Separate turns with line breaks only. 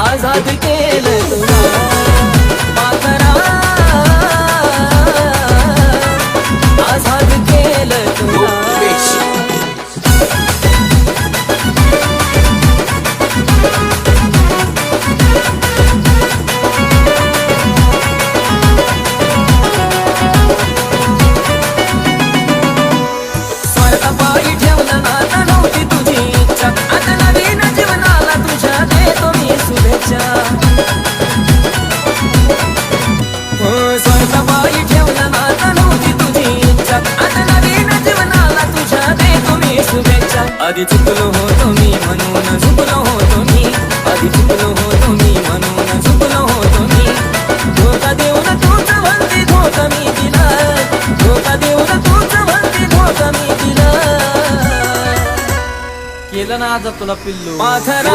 आजाद के అది చుక్కలు హో మీ మనోన చుక్కలు హో తోని అది చుక్కలు హో మీ మనోన చుక్కలు హో తోని ధోక దేవున తోత వంది ధోక మీ దిన ధోక దేవున తోత వంది ధోక మీ దిన కేలనాథ తుల పిల్లు మాధరా